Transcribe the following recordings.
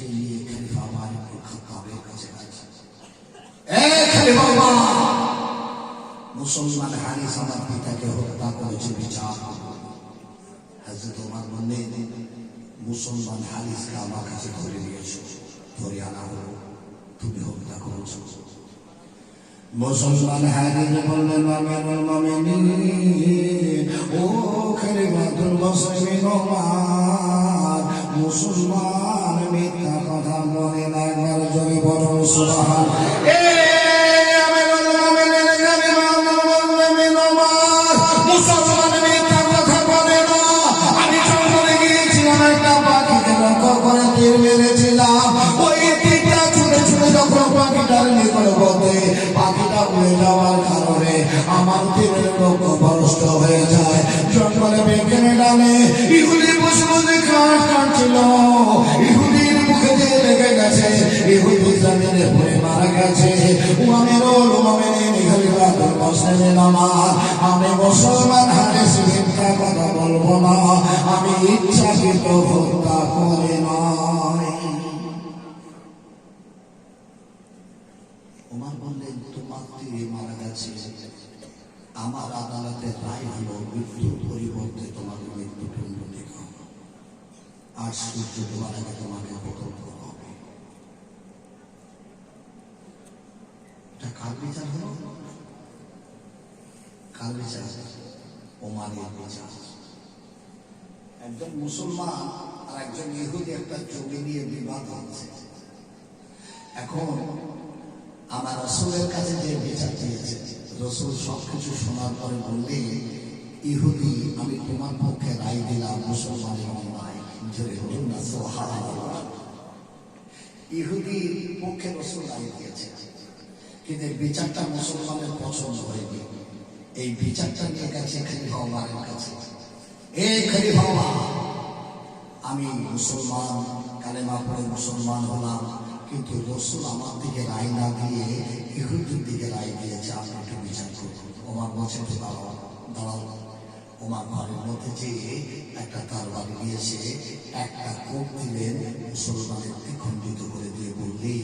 লাশটাকে নিয়ে খলিফা মালিক খাতাবের কাছে গেছে খলিফা মুসলমান হারিস আমার পিতাকে হত্যা করেছে, বিচার হাজরত ওমর বললেন মুসলমান হারিসকে আমার কাছে ধরে নিয়েছো, ধরে আনা হলো, তুমি হত্যা করেছ। মুসলমান হারিস বললেন মামেনুল মামেনিন ও খলিফাতুল মুসলিমিন ওমর মুসলমান মিথ্যা কথা বলে না একবার জোরে বলুন সুবহান পাখিটা উড়ে যাওয়ার কারণে আমার তীরের লক্ষ্য ভ্রষ্ট হয়ে আমার আমি মুসলমান হাদিস মিথ্যা কথা বলব না। আমি ইচ্ছাকৃত হত্যা করে নয় আমার আদালতের রায় হলো মৃত্যুর পরিবর্তে তোমাকে মৃত্যুদণ্ড হবে। আর সূর্য তোমার আগে তোমাকে পতন হবে। এটা কার বিচার হলো? কার বিচার বিচার একজন মুসলমান আর একজন ইহুদি একটা জমি নিয়ে বিবাদ হচ্ছে। এখন আমার রসুলের কাছে যে বিচার দিয়েছে, রসুল সবকিছু শোনার পরে বললে ইহুদি, আমি তোমার পক্ষে রায় দিলাম, মুসলমানের অন্যায়। জোরে পক্ষে রসুল রায় দিয়েছে, কিন্তু বিচারটা মুসলমানের পছন্দ হয়নি। এই বিচারটা কাছে খালিফা ওমরের কাছে। এ খলিফা উমার আমি মুসলমান, কালেমা পড়ে মুসলমান হলাম, কিন্তু রসুল আমার দিকে রায় না দিয়ে ইহুদের দিকে রায় দিয়েছে আমি একটু বিচার করব আমার বলছে যে দাঁড়াও। ওমার ঘরের মধ্যে যে একটা তার বাড়ি দিয়েছে, একটা কোপ দিলেন, মুসলমানের দ্বিখণ্ডিত করে দিয়ে বললে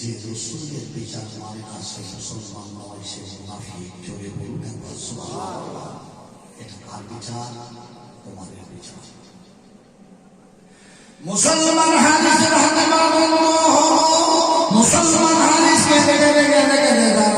যে রসুলের বিচার মানে না সে মুসলমান নয়, সে মুনাফিক। জোরে বলুন এটা কার বিচার? ওমারের বিচার। মুসলমান হাদিসের হাতে মুসলমান হাদিসকে দেখে দেখে দেখে দেখে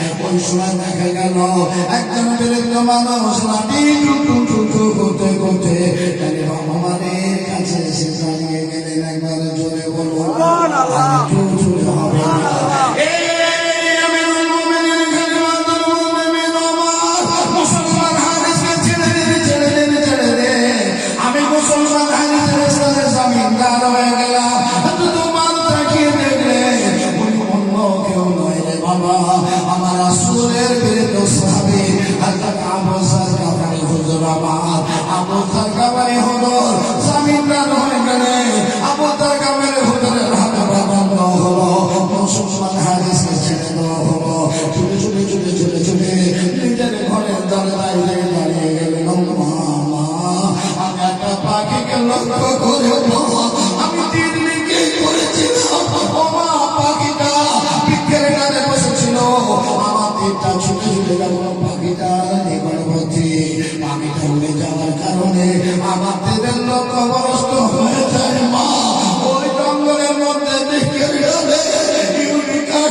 সময় দেখা গেল একজন বিরক্ত মানুষ লাঠি টুকু টুকু হতে হতে তাহলে ভগবানের কাছে এসে দাঁড়িয়ে গেলেন একবার জোরে বলব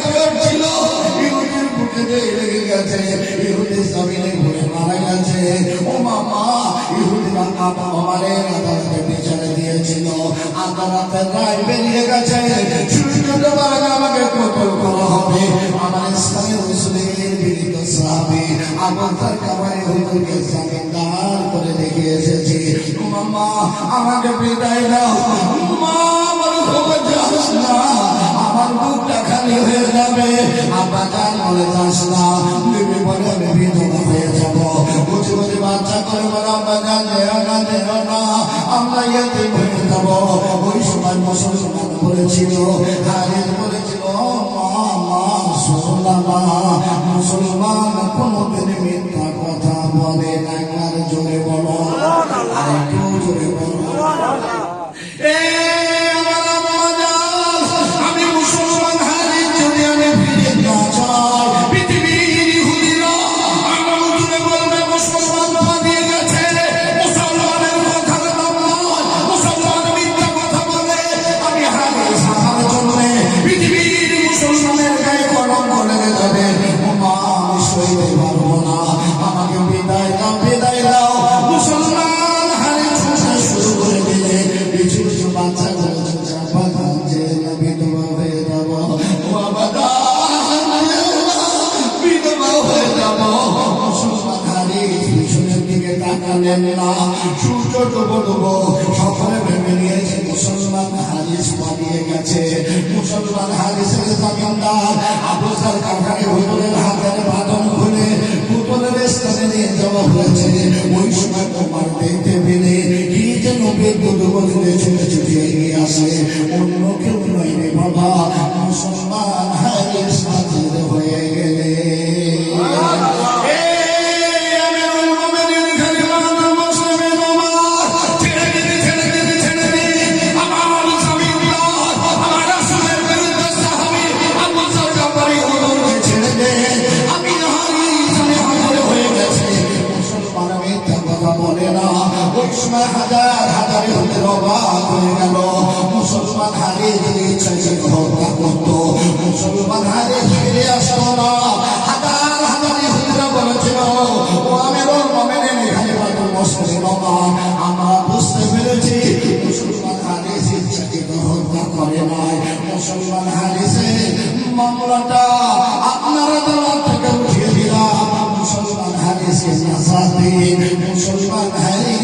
কাঠ কাটছিল ইহুদির বুকে লেগে গেছে ইহুদি জমিনে ঘুরে মারা গেছে। ও মামা ইহুদিরা আপা আমারে আদালতে বিচারে দিয়েছিল। আদালতের রায় বেরিয়ে গেছে। সূর্য দেবার আমাকে কতল করা হবে? আমার ইসলামী মুসলিমের বিনীত সাহাবি আবতার কামাই হুজুরকে জামিনদার করে দেখে এসেছি। মামা, আমাকে বিদায় দাও। মা, আমার খবর যাস না। আমার বুকটা খালি হয়ে জান বলে যাস না। তুমি বলে বিধবা হয়ে যাব। বুঝে বুঝে, বাচ্চা করে বলে যেও না যেও না। আমরা ইয়েতে হয়ে যাব। ওই সময় মুসলমান বলেছিল হারিস বলেছিল, মা মা শুনলাম মা। মুসলমান কোনোদিন মিথ্যা কথা বলে না সূর্য ডুবো ডুবো সকলে ভেবে নিয়েছে মুসলমান হারিস পালিয়ে গেছে। মুসলমান হারিসের জামিনদার আবুসার কাকারে হুজুরের হাতের বাঁধন খুলে পুতুলের স্থানে নিয়ে যাওয়া হয়েছে ওই সময় তোমার দেখতে পেলে কি যেন বিদ্যুৎ গতিতে ছুটে ছুটে এগিয়ে আসে অন্য কেউ নয় রে বাবা মুসলমান হারিস হাজির করে নাই, মুসলমান হারিসে মামলাটা আপনার আদালত থেকে উঠিয়ে দিলাম। মুসলমান হারিসকে নাসা মুসলমান হারিসকে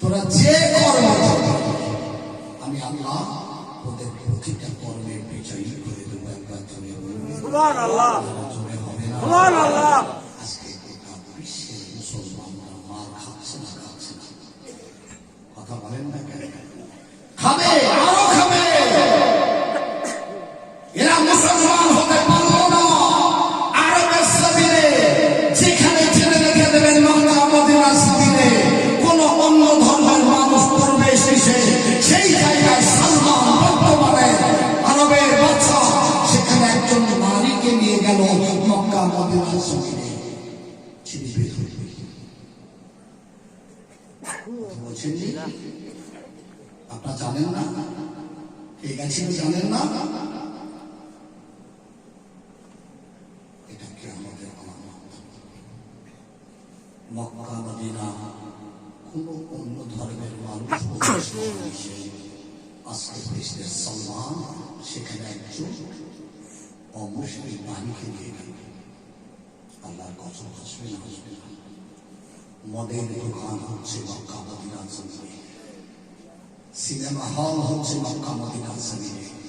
তোরা যে কর্ম করো, আমি আল্লাহ ওদের প্রতিটা কর্মের বিজয়ী করে দেবো একবার জমে হবে না। আপনারা জানেন না? কে গেছিল জানেন না? এটা কি আমাদের মক্কা? মদিনা, কোন অন্য ধর্মের মানুষ আজকে দেশের সম্মান সেখানে একজন অমুসলিম নারীকে নিয়ে গেল। আল্লাহর কসম হাসবে না হাসবে না মদের দোকান হচ্ছে মক্কা মদিনার জমিনে সিনেমা হল হচ্ছে মক্কা মদিনার জমিনে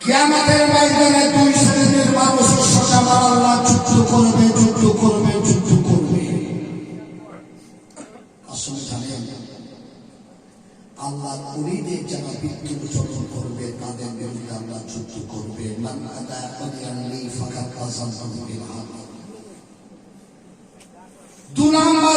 কেয়ামতের ময়দানে দুই শ্রেণির মানুষের সঙ্গে আমার আল্লাহ যুদ্ধ করবে যুদ্ধ করবে যুদ্ধ করবে। আসলে জানেন, আল্লাহ অলিদের যারা বিদ্যুৎ চলন করবে, তাদের বিরুদ্ধে আল্লাহ যুদ্ধ করবে। দু নম্বর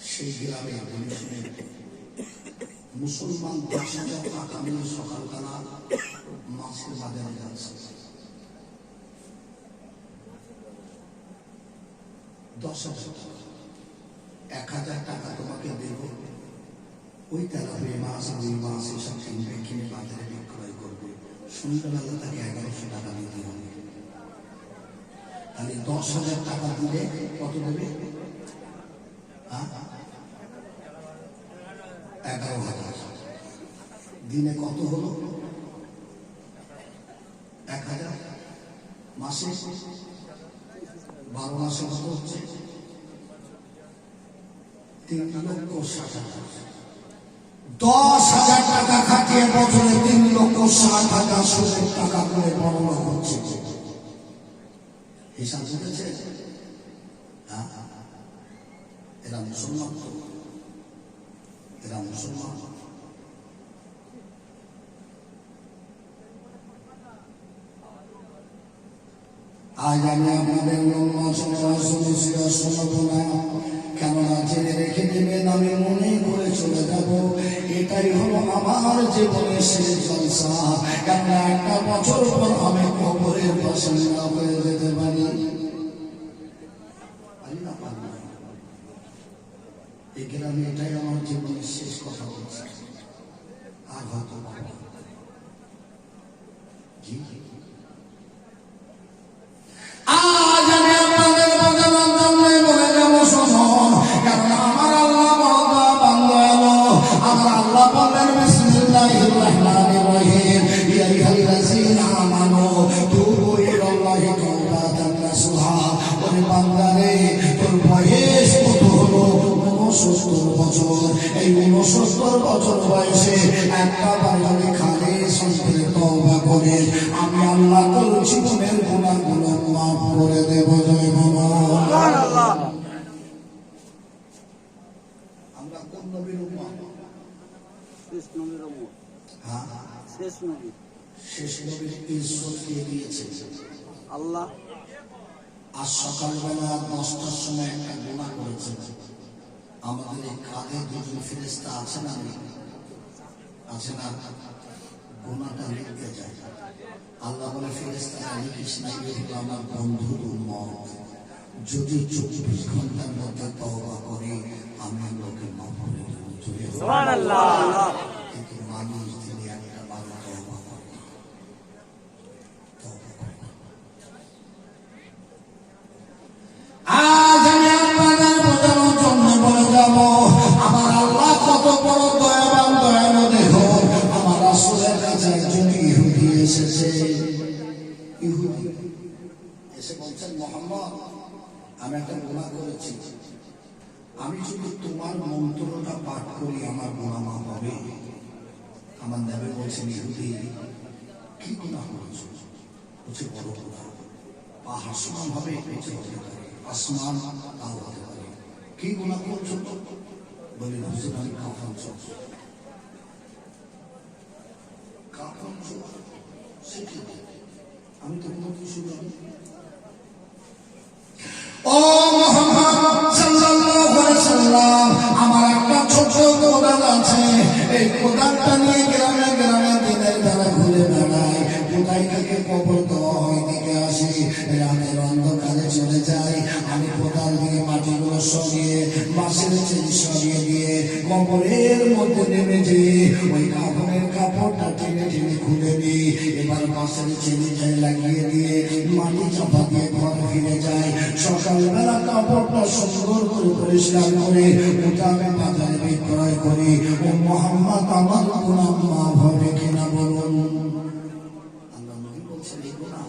সেই গ্রামে শুনে, মুসলমান দশ হাজার টাকা সকালবেলা মাছের বাজারে যাচ্ছে। দশ এক হাজার টাকা তোমাকে দেব। ওই তারা তেলাপি মাছ রুই মাছ এসব কিনবে কিনে বাজারে বিক্রয় করবে। সন্ধ্যাবেলা তাকে এগারোশো টাকা দিতে হবে তাহলে দশ হাজার টাকা দিলে কত দেবে হ্যাঁ? এগারো হাজার দিনে কত হলো? এক হাজার। মাসে? বারো মাসে কত হচ্ছে? তিন লক্ষ ষাট হাজার। দশ হাজার টাকা খাটিয়ে বছরে তিন লক্ষ ষাট হাজার সুদের টাকা করে বড় হচ্ছে। হিসাব বুঝেছে হ্যাঁ? এরা মুসলমান এরা মুসলমান। আজ আমি আপনাদের সমস্যা শোনাবো না কেননা জেনে রেখে দেবেন আমি মনে করে চলে যাব। এটাই হলো আমার জীবনের শেষ জলসা। কেননা একটা বছর পর আমি কবরের বাসিন্দা হয়ে যেতে পারি। এই গ্রামে এটাই আমার জীবনের শেষ কথা বলছি। আর হ্যাঁ আল্লাহ আজ সকালবেলা দশটার সময় একটা করেছে আমাদের এই কাঁধে দুজন ফেরেস্তা আছে না? আছে না গুণাটা লিখতে যায় আল্লাহ বলে ফেরেস্তারা লিখিস না, এ হলো আমার বন্ধুর মত যদি চব্বিশ ঘণ্টার মধ্যে তওবা করে, আমি লোকে মাফ করে দেবো হতে পারে আসমান তাও হতে পারে। কি গুণা করছ? বলে হুজুর আমি কাফন চোখ। কাফন আমি তো কোনো কিছু জানি ও মোহাম্মদ সাল্লাল্লাহু আলাইহি সাল্লাম, আমার একটা ছোট কোদাল আছে। এই কোদালটা নিয়ে গ্রামে গ্রামে দিনের বেলা ঘুরে বেড়াই। কোথায় থেকে কবর দেওয়া রাতের অন্ধকারে চলে যাই। আমি কোদাল দিয়ে মাটিগুলো সরিয়ে বাঁশের চেরি সরিয়ে দিয়ে কবরের মধ্যে নেমে যে ওই কাপড়ের কাপড়টা টেনে টেনে খুলে নিই। এবার বাঁশের চেরি লাগিয়ে দিয়ে মাটি চাপা দিয়ে ঘর ফিরে যাই। সকালবেলা কাপড়টা সুন্দর করে পরিষ্কার করে ওটা আমি বাজারে বিক্রয় করি। ও মোহাম্মদ, আমার গোলাম মাফ হবে কিনা বলুন? আল্লাহ বলছেন, এই গোলাম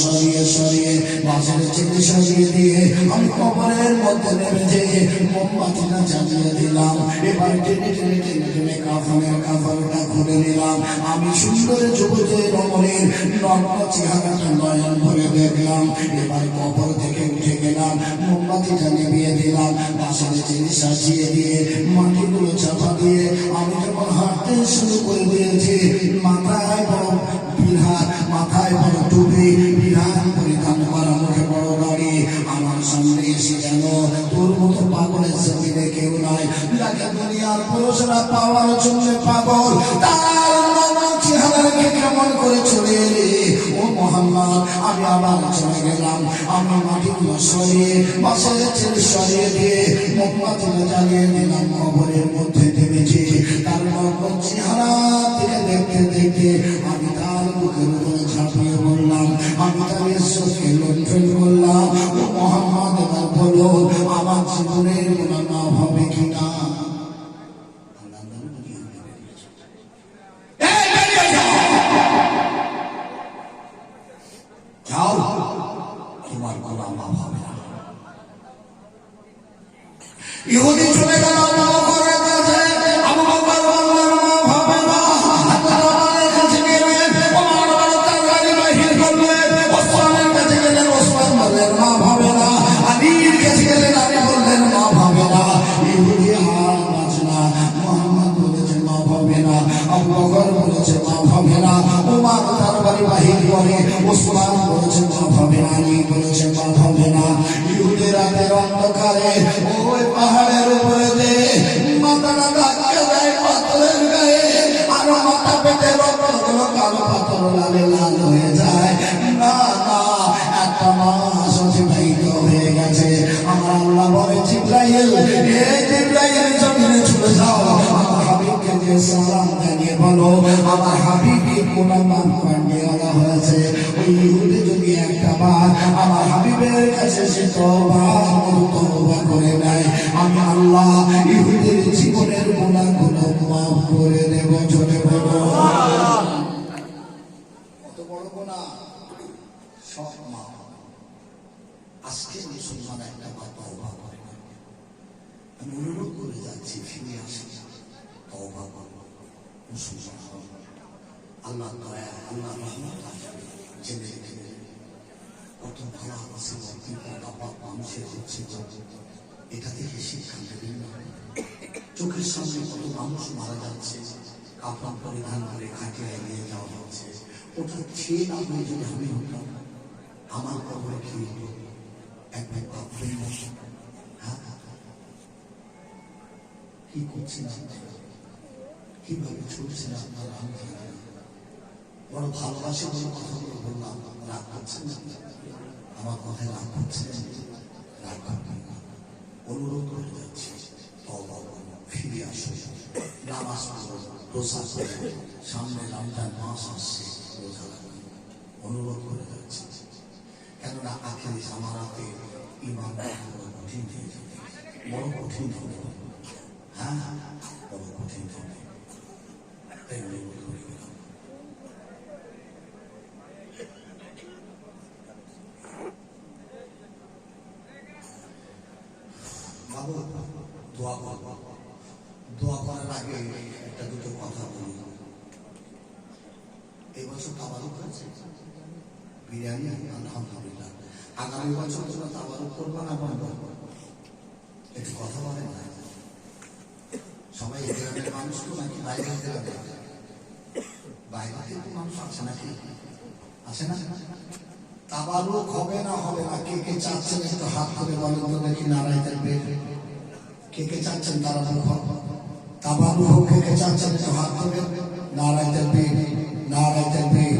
সরিয়ে সরিয়ে বাঁশের চেনে সরিয়ে দিয়ে আমি কবরের মধ্যে নেমে যেয়ে মোমবাতিটা জ্বালিয়ে দিলাম। এবার টেনে টেনে টেনে টেনে কাফনের কাপড়টা খুলে নিলাম। আমি সুন্দর যুবতী রমণীর নগ্ন চেহারাটা নয়ন ভরে দেখলাম। এবার কবর থেকে উঠে গেলাম, মোমবাতিটা নিভিয়ে দিলাম বাঁশের চেনে সাজিয়ে দিয়ে মাটিগুলো চাপা দিয়ে আমি যখন হাঁটতে শুরু করে দিয়েছি, মাথায় বড় পুরুষরা পাওয়ার জন্য পাগল। কেমন করে ও মোহাম্মদ, আমি গেলাম। আমি সরিয়ে বাসের ছেলে সরিয়ে মধ্যে নেমেছি তার থেকে দেখতে দেখতে আমি তার মুখের উপরে ঝাঁপিয়ে বললাম আমি তার ঈশ্বরকে লুণ্ঠন করলাম। ও মোহাম্মদ, এবার বলো, আমার জীবনের নাম হবে অন্ধকারে ওই পাহাড়ের উপরে যে মাথাটা ধাক্কা দেয় পাথরের গায়ে। আর মাথা পেটে রক্তগুলো কালো পাথর লালে লাল হয়ে যায়। না না, একটা মাস অতিবাহিত হয়ে গেছে। আমার আল্লাহ বলে, জিব্রাইল এই জিব্রাইল, জমিনে চলে যাও। সালাম জানিয়ে বলো, আমার হাবিবকে কোন পাঠিয়ে বলা হয়েছে। ওই বার আমার হাবিবের কাছে সে তওবা তওবা করে নেয় আমি আল্লাহ ইহুদির জীবনের গুনাহগুলো মাফ করে দেব জোরে বলো। বড় গুনাহ সব মাফ। আজকে মুসলমান একটা বার তওবা করে না আমি অনুরোধ করে যাচ্ছি, ফিরে আসি। তওবা মুসলমান আল্লাহ দয়া, আল্লাহ আসবে জেনে। কত খারাপ আছে বিপদ আপদ মানুষের হচ্ছে এটা থেকে শিক্ষা নেবেন চোখের সামনে কত মানুষ মারা যাচ্ছে, কাপড় পরিধান করে খাটিয়ে নিয়ে যাওয়া হচ্ছে। ওটা ছেলে না হয়ে যদি আমি হতাম, আমার কবরে কি হতো? এক ভাই ভাবলেন না কি করছেন কীভাবে চলছে আপনার? আমি জানি না। বড় ভালোবাসে বলে কথাগুলো বললাম, রাগ করছেন না? আমার কথায় রাগ করছেন, রাগ করবেন না। অনুরোধ করে যাচ্ছি। ফিরে আসো। নামাজ পড়ো, রোজা করো। সামনে রমজান মাস আসছে, রোজা রাখো। অনুরোধ করে যাচ্ছি। কেননা আখেরি জামানাতে ইমান কঠিন হয়ে যাবে। বড় কঠিন হবে। হ্যাঁ বড় কঠিন হবে। তাই অনুরোধ করে গেলাম। বাবু দোয়া করব দোয়া করার আগে একটা দুটো কথা বলি। এই বছর তাবারুক হয়েছে বিরিয়ানি, আলহামদুলিল্লাহ। আগামী বছর তোমরা তাবারুক করব না বন্ধ একটু কথা বলেন না। সবাই গ্রামের মানুষ তো নাকি বাইরের গ্রামে বাইরে থেকে মানুষ আছে নাকি? আছে না? তাবারুক হবে না হবে না? কে কে চাচ্ছেন একটু হাত করে বলেন তো দেখি নারায়ণের বের কে কে চাচ্ছেন তাবারুক হবে তাবারুক কে কে চাচ্ছেন একটু হাত করে নারায়ণের বের নারায়ণের বের